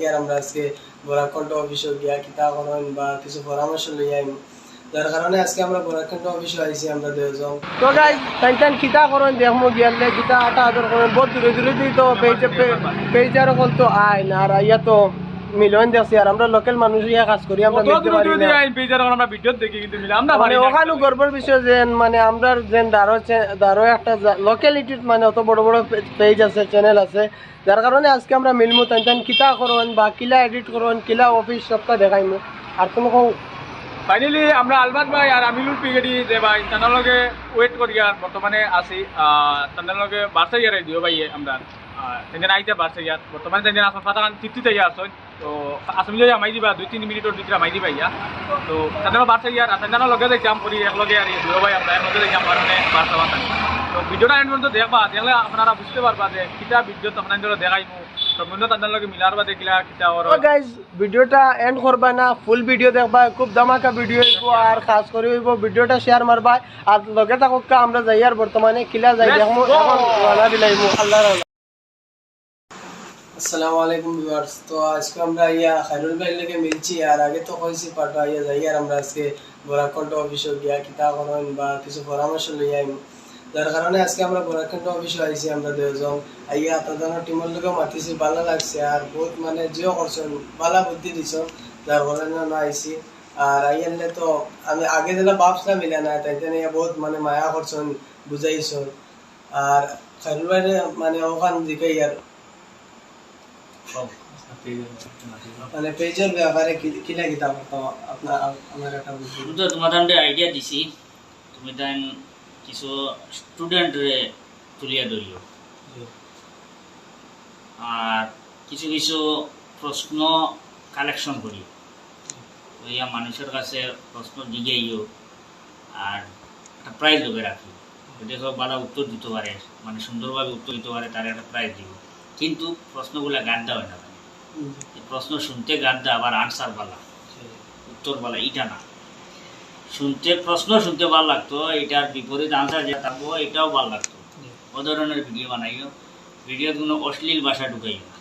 ইয়ার আমরা আজকে বরাকণ্ঠ অফিসে গিয়া কিতা করেন বা কিছু পরামর্শ লই আইম। যার কারণে আজকে আমরা বরাকণ্ঠ অফিসে আইছি আমরা দুজন তো গাই তাই তাই কিতা করেন দেখমু গিয়ালে কিতা আটা আদর করেন, বহুত দূরে দূরে দিই তো পেজে পেজার কল তো আই না, আর ইয়া তো মিলন দেখছি আর আমরা লোকাল মানুষ ইয়া কাজ করি আমরা আমরা ভিডিও দেখি কিন্তু আমরা মানে ওখানে গর্বের বিষয় যে মানে আমরা যে দারো দারো একটা লোকালিটির মানে অত বড় বড় পেজ আছে চ্যানেল আছে যার কারণে আজকে আমরা মিলমু তাই তাই কিতা করুন বা কিলা এডিট করুন কিলা অফিস সবটা দেখাইমু। আর তুমি কও ফাইনালি আমরা আলবাত ভাই আর আমিলুর পিগেডি যে ভাই তার লগে ওয়েট করি আর বর্তমানে আছি। তার লগে বার্সা ইয়ারে দিও ভাই আমরা তেনে আইতে বার্সা ইয়ার বর্তমানে তেনে ফাতাকান তৃপ্তিতে ইয়া আসন তো আসমি যাই আমাই দিবা দুই তিন মিনিটের ভিতরে আমাই দিবা ইয়া তো তাদের বার্সা ইয়ার আর তাদের লগে যাই কাম করি একলগে আর দিও ভাই আমরা একলগে যাই কাম কারণে বার্সা বার্তা তো ভিডিওটা এন্ড পর্যন্ত দেখবা দেখলে আপনারা বুঝতে পারবা যে কিতা ভিডিও তখন দেখাইমু সম্বন্ধ তাদের লগে মিলার বা দেখিলা কিতা ওর গাইজ ভিডিওটা এন্ড করবা না ফুল ভিডিও দেখবা খুব ধামাকা ভিডিও হইব আর খাস করে হইব ভিডিওটা শেয়ার মারবা আর লগে থাকুক আমরা যাই আর বর্তমানে কিলা যাই Let's দেখমু go! এখন রানা দিলাইমু আল্লাহ আসসালামু আলাইকুম ভিউয়ার্স তো আজকে আমরা ইয়া খাইরুল ভাই লেগে মিলছি আর আগে তো কইছি পাঠা ইয়া যাই আর আমরা আজকে বরাকণ্ঠ অফিসে গিয়া কিতা করেন বা কিছু পরামর্শ লই আইম যার কারণে আজকে আমরা বরাকণ্ঠ অফিসে আইছি আমরা দুজন আইয়া তাদের টিমের লোকে মাতিছি ভালো লাগছে আর বহুত মানে জিও করছেন ভালো বুদ্ধি দিছেন যার কারণে না আইছি আর আইয়ালে তো আমি আগে যেটা ভাবছিলাম মিলে না তাইতে নিয়ে বহুত মানে মায়া করছেন বুঝাইছেন আর খাইরুল ভাই মানে ওখান দিকে ইয়ার মানে পেজের ব্যাপারে কি- কিলা কিতা করতাম আপনার আমার একটা বুঝি আমি তো তোমাদের আইডিয়া দিছি। তুমি তাই কিছু স্টুডেন্ট তুলিয়া ধরিও। আর কিছু কিছু প্রশ্ন কালেকশন করি ওইয়া মানুষের কাছে প্রশ্ন জিগাইও। আর একটা প্রাইজ লোকে রাখি দেখো বালা উত্তর দিতে পারে মানে সুন্দরভাবে উত্তর দিতে পারে তার একটা প্রাইজ দিব। কিন্তু প্রশ্নগুলা গাদ্দা হয় না প্রশ্ন শুনতে গাদ্দা আবার আনসার বালা উত্তর বলা এটা না। শুনতে প্রশ্ন শুনতে ভালো লাগতো এটার বিপরীত আনসার যে থাকব এটাও ভালো লাগতো। ও ধরনের ভিডিও বানাইও। ভিডিও কোনো অশ্লীল ভাষা ঢুকাইও না।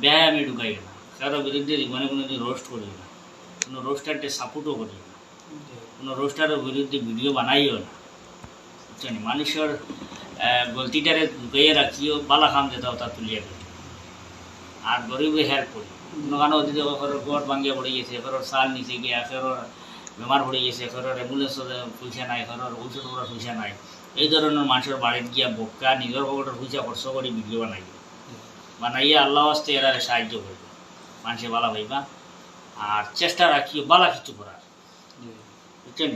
ব্যায়ামে ঢুকাইও না। কারও বিরুদ্ধে জীবনে কোনো দিন রোস্ট করিও না। কোনো রোস্টারকে সাপোর্টও করিও না। কোনো রোস্টারের বিরুদ্ধে ভিডিও বানাইও না। মানুষের গলতিটারে ঢুকাইয়ে রাখিও বালা খাম যেটা তা তুলিয়া দিও আর গরিব হেল্প করি। কারণে অতীতে ঘরের গড় ভাঙিয়া পড়ে গেছে ঘরের সাল নিচে গিয়া ঘরের বেমার পড়ে গেছে ঘরের অ্যাম্বুলেন্সের পয়সা নাই ঘরের ঔষধ করার পয়সা নাই। এই ধরনের মানুষের বাড়িতে গিয়া বক্কা নিজের পকেটের পয়সা খরচ করে ভিডিও বানাই। বানাইয়া আল্লাহ আসতে এরা সাহায্য করবে মানুষে বালা ভাইবা আর চেষ্টা রাখিও বালা কিছু করার। বুঝছেন?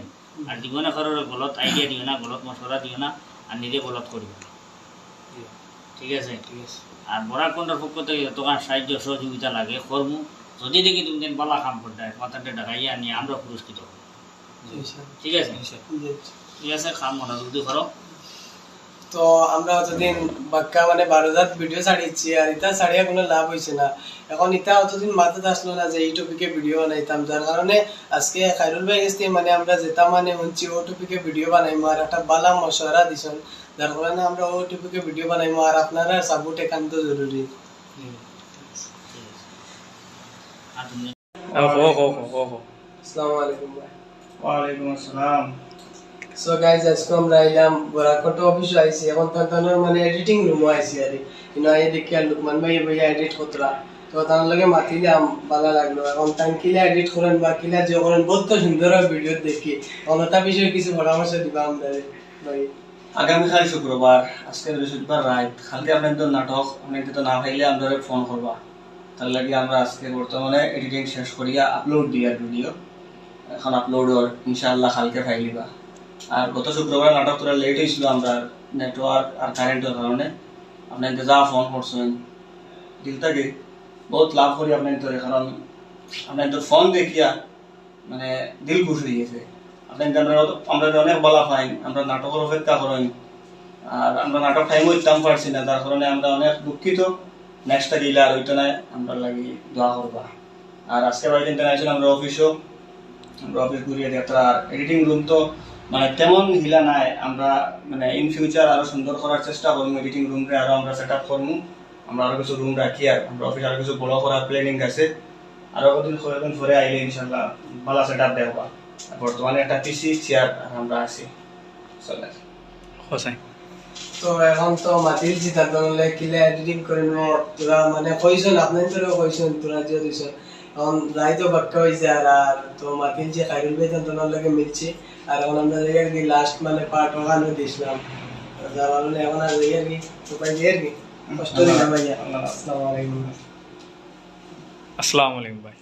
আর জীবনে ঘরের গলত আইডিয়া দিও না গলত মশলা দিও না। আর নিজে বলত করবে। ঠিক আছে? ঠিক আছে। আর বরাকন্ডার পক্ষ থেকে তোমার সাহায্য সহযোগিতা লাগে কর্ম। যদি দেখি তুমি দিন বালা কাম করতে মাথাটা ঢাকাইয়া নিয়ে আমরা পুরস্কৃত হব। ঠিক আছে? ঠিক আছে খাম মনোযোগ দিয়ে করো। তো আমরা অতদিন বাক্কা মানে বারো হাজার ভিডিও ছাড়িয়েছি আর ইটা ছাড়িয়া কোনো লাভ হয়েছে না। এখন ইটা অতদিন মাথাতে আসলো না যে এই টপিকে ভিডিও বানাইতাম। যার কারণে আজকে খাইরুল ভাই কাছ মানে আমরা যেটা মানে শুনছি ও টপিকে ভিডিও বানাইমো আর একটা বালা মশলা দিছেন। যার কারণে আমরা ও টপিকে ভিডিও বানাইমো আর আপনারা সাপোর্ট একান্ত জরুরি। আসসালামু আলাইকুম ভাই। ওয়ালাইকুম আসসালাম। সো গাইজ আজকে আমরা এলাম বরাকট অফিসে আইছি এখন তাদের মানে এডিটিং রুমও আইছি আর। কিন্তু আই দেখি আর লুকমান ভাই ভাইয়া এডিট করতরা তো তার লগে মাতিলাম ভালো লাগল। এখন তাই কিলা এডিট করেন বা কিলা যে করেন, বহুত সুন্দর ভিডিও দেখি। ওটা বিষয়ে কিছু পরামর্শ দিবা আমরা ভাই। আগামীকাল শুক্রবার আজকে বৃহস্পতিবার রাত। কালকে আপনাদের নাটক আপনাদের না পাইলে আমরা ফোন করবা। তার লাগে আমরা আজকে বর্তমানে এডিটিং শেষ করিয়া আপলোড আর ভিডিও এখন আপলোড ইনশাআল্লাহ কালকে ফাইলিবা আর গত শুক্রবার নাটক তোরা লেট হয়েছিল আমরা নেটওয়ার্ক আর কারেন্টের কারণে। আপনাদের যা ফোন করছেন, দিল থেকে বহুত লাভ করি আপনাদের কারণ আপনাদের ফোন দেখিয়া মানে দিল খুশি হয়ে গেছে। আপনাদের আমরা অনেক বলা পাই, আমরা নাটকের অপেক্ষা করেন, আর আমরা নাটক টাইমও ইতাম পারছি না তার কারণে আমরা অনেক দুঃখিত। নেক্সট দিলে আর হইতো না, আমরা লাগি দোয়া করবা। আর আজকে বাড়িতে আমরা অফিসও আমরা অফিস ঘুরিয়ে দেখতে আর এডিটিং রুম তো মানে তেমন হিলা নাই। আমরা মানে ইন ফিউচার আরও সুন্দর করার চেষ্টা করব এডিটিং রুমকে আরও আমরা সেট আপ করব। আমরা আরও কিছু রুম রাখি আর আমরা অফিস আরও কিছু বড় করার প্ল্যানিং আছে। আরও কদিন কয়েকদিন পরে আইলে ইনশাল্লাহ ভালো সেট আপ দেখবা বর্তমানে একটা পিসি চেয়ার আমরা আছি। চলে তো এখন তো মাটির চিতা তোলে কিলে এডিটিং করিব তোরা মানে কইছেন আপনার তোরা কইছেন তোরা যে দিছেন এখন যাই তো বাক্কা হয়েছে আর আর তো মাটির যে খাইরুল বেতন তোনার লগে মিলছে। আর এখন আমরা যাই আর কি লাস্ট মানে পার্ট ওখানে দিছিলাম যার কারণে এখন আর যাই আর কি উপায় নেই আর কি কষ্ট দিলাম ভাইয়া আল্লাহ হাফেজ। আসসালামু আলাইকুম আসসালামু আলাইকুম ভাই